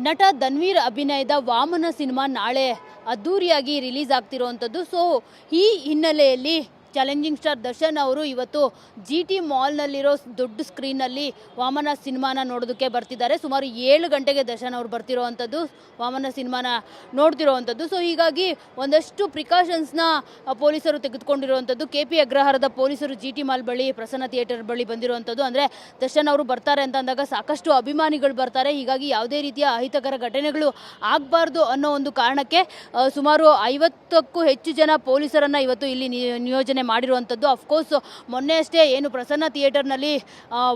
ನಟ ಧನ್ವೀರ್ ಅಭಿನಯದ ವಾಮನ ಸಿನಿಮಾ ನಾಳೆ ಅದ್ದೂರಿಯಾಗಿ ರಿಲೀಸ್ ಆಗ್ತಿರುವಂಥದ್ದು ಸೊ ಈ ಹಿನ್ನೆಲೆಯಲ್ಲಿ ಚಾಲೆಂಜಿಂಗ್ ಸ್ಟಾರ್ ದರ್ಶನ್ ಅವರು ಇವತ್ತು ಜಿ ಟಿ ಮಾಲ್ನಲ್ಲಿರೋ ದೊಡ್ಡ ಸ್ಕ್ರೀನಲ್ಲಿ ವಾಮನ ಸಿನಿಮಾನ ನೋಡೋದಕ್ಕೆ ಬರ್ತಿದ್ದಾರೆ. ಸುಮಾರು ಏಳು ಗಂಟೆಗೆ ದರ್ಶನ್ ಅವರು ಬರ್ತಿರೋವಂಥದ್ದು, ವಾಮನ ಸಿನಿಮಾನ ನೋಡ್ತಿರೋವಂಥದ್ದು. ಸೊ ಹೀಗಾಗಿ ಒಂದಷ್ಟು ಪ್ರಿಕಾಷನ್ಸ್ನ ಪೊಲೀಸರು ತೆಗೆದುಕೊಂಡಿರುವಂಥದ್ದು. ಕೆ ಪಿ ಅಗ್ರಹಾರದ ಪೊಲೀಸರು ಜಿ ಟಿ ಮಾಲ್ ಬಳಿ, ಪ್ರಸನ್ನ ಥಿಯೇಟರ್ ಬಳಿ ಬಂದಿರುವಂಥದ್ದು. ಅಂದರೆ ದರ್ಶನ್ ಅವರು ಬರ್ತಾರೆ ಅಂತ ಅಂದಾಗ ಸಾಕಷ್ಟು ಅಭಿಮಾನಿಗಳು ಬರ್ತಾರೆ. ಹೀಗಾಗಿ ಯಾವುದೇ ರೀತಿಯ ಅಹಿತಕರ ಘಟನೆಗಳು ಆಗಬಾರ್ದು ಅನ್ನೋ ಒಂದು ಕಾರಣಕ್ಕೆ ಸುಮಾರು ಐವತ್ತಕ್ಕೂ ಹೆಚ್ಚು ಜನ ಪೊಲೀಸರನ್ನು ಇವತ್ತು ಇಲ್ಲಿ ನಿ- ನಿಯೋಜನೆ ಮಾಡಿರುವಂಥದ್ದು. ಅಫ್ಕೋರ್ಸ್ ಮೊನ್ನೆ ಅಷ್ಟೇ ಏನು ಪ್ರಸನ್ನ ಥಿಯೇಟರ್ನಲ್ಲಿ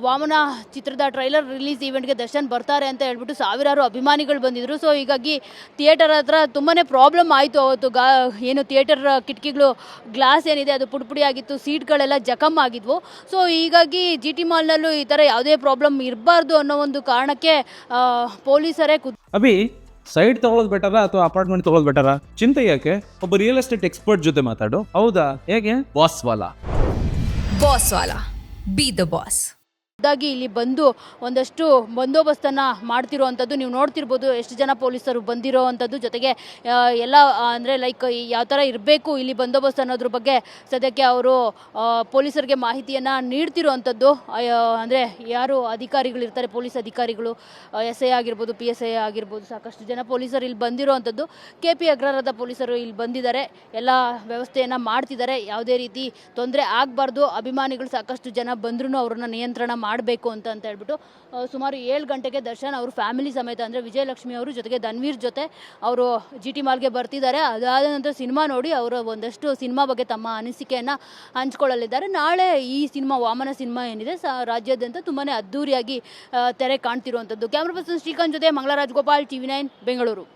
ವಾಮನ ಚಿತ್ರದ ಟ್ರೈಲರ್ ರಿಲೀಸ್ ಈವೆಂಟ್ಗೆ ದರ್ಶನ್ ಬರ್ತಾರೆ ಅಂತ ಹೇಳ್ಬಿಟ್ಟು ಸಾವಿರಾರು ಅಭಿಮಾನಿಗಳು ಬಂದಿದ್ರು. ಸೊ ಹೀಗಾಗಿ ಥಿಯೇಟರ್ ಹತ್ರ ತುಂಬಾ ಪ್ರಾಬ್ಲಮ್ ಆಯಿತು ಅವತ್ತು. ಗಾ, ಏನು ಥಿಯೇಟರ್ ಕಿಟಕಿಗಳು ಗ್ಲಾಸ್ ಏನಿದೆ, ಅದು ಪುಡಿಪುಡಿ ಪುಡಿ ಆಗಿತ್ತು ಸೀಟ್ಗಳೆಲ್ಲ ಜಖಮ್ ಆಗಿದ್ವು. ಸೊ ಹೀಗಾಗಿ ಜಿ ಟಿ ಮಾಲ್ನಲ್ಲೂ ಈ ಥರ ಯಾವುದೇ ಪ್ರಾಬ್ಲಮ್ ಇರಬಾರ್ದು ಅನ್ನೋ ಒಂದು ಕಾರಣಕ್ಕೆ ಪೊಲೀಸರೇ ಖುದ್ದು ಅಭಿ ಸೈಡ್ ತಗೊಳ್ಳೋದು ಬೆಟರ ಅಥವಾ ಅಪಾರ್ಟ್ಮೆಂಟ್ ತಗೊಳ್ಳೋದು ಬೆಟರ? ಚಿಂತೆ ಯಾಕೆ? ಒಬ್ಬ ರಿಯಲ್ ಎಸ್ಟೇಟ್ ಎಕ್ಸ್ಪರ್ಟ್ ಜೊತೆ ಮಾತಾಡು. ಹೌದಾ? ಹೇಗೆ? ಬಾಸ್ ವಾಲಾ. ಬಾಸ್ ವಾಲಾ. ಬಿ ದ ಬಾಸ್ ಖುದ್ದಾಗಿ ಇಲ್ಲಿ ಬಂದು ಒಂದಷ್ಟು ಬಂದೋಬಸ್ತನ್ನ ಮಾಡ್ತಿರೋವಂಥದ್ದು ನೀವು ನೋಡ್ತಿರ್ಬೋದು. ಎಷ್ಟು ಜನ ಪೊಲೀಸರು ಬಂದಿರೋ ಅಂಥದ್ದು ಜೊತೆಗೆ ಎಲ್ಲ, ಅಂದರೆ ಲೈಕ್ ಯಾವ ಥರ ಇರಬೇಕು ಇಲ್ಲಿ ಬಂದೋಬಸ್ತ್ ಅನ್ನೋದ್ರ ಬಗ್ಗೆ ಸದ್ಯಕ್ಕೆ ಅವರು ಪೊಲೀಸರಿಗೆ ಮಾಹಿತಿಯನ್ನು ನೀಡ್ತಿರೋವಂಥದ್ದು. ಅಂದರೆ ಯಾರು ಅಧಿಕಾರಿಗಳು ಇರ್ತಾರೆ, ಪೊಲೀಸ್ ಅಧಿಕಾರಿಗಳು ಎಸ್ ಐ ಆಗಿರ್ಬೋದು, ಪಿ ಎಸ್ ಐ ಆಗಿರ್ಬೋದು, ಸಾಕಷ್ಟು ಜನ ಪೊಲೀಸರು ಇಲ್ಲಿ ಬಂದಿರೋವಂಥದ್ದು. ಕೆ ಪಿ ಅಗ್ರಹಾರದ ಪೊಲೀಸರು ಇಲ್ಲಿ ಬಂದಿದ್ದಾರೆ. ಎಲ್ಲ ವ್ಯವಸ್ಥೆಯನ್ನು ಮಾಡ್ತಿದ್ದಾರೆ. ಯಾವುದೇ ರೀತಿ ತೊಂದರೆ ಆಗಬಾರ್ದು. ಅಭಿಮಾನಿಗಳು ಸಾಕಷ್ಟು ಜನ ಬಂದ್ರು ಅವ್ರನ್ನ ನಿಯಂತ್ರಣ ಮಾಡಬೇಕು ಅಂತ ಅಂತ ಹೇಳ್ಬಿಟ್ಟು ಸುಮಾರು ಏಳು ಗಂಟೆಗೆ ದರ್ಶನ್ ಅವರು ಫ್ಯಾಮಿಲಿ ಸಮೇತ, ಅಂದರೆ ವಿಜಯಲಕ್ಷ್ಮಿ ಅವರು ಜೊತೆಗೆ ಧನ್ವೀರ್ ಜೊತೆ ಅವರು ಜಿ ಟಿ ಮಾಲ್ಗೆ ಬರ್ತಿದ್ದಾರೆ. ಅದಾದ ನಂತರ ಸಿನಿಮಾ ನೋಡಿ ಅವರು ಒಂದಷ್ಟು ಸಿನಿಮಾ ಬಗ್ಗೆ ತಮ್ಮ ಅನಿಸಿಕೆಯನ್ನು ಹಂಚ್ಕೊಳ್ಳಲಿದ್ದಾರೆ. ನಾಳೆ ಈ ಸಿನಿಮಾ, ವಾಮನ ಸಿನಿಮಾ ಏನಿದೆ, ಸ, ರಾಜ್ಯಾದ್ಯಂತ ತುಂಬಾ ಅದ್ದೂರಿಯಾಗಿ ತೆರೆ ಕಾಣ್ತಿರುವಂಥದ್ದು ಕ್ಯಾಮ್ರಾ ಪರ್ಸನ್ ಶ್ರೀಕಾಂತ್ ಜೊತೆ Mangalraj Gopal T V nine, Bengaluru.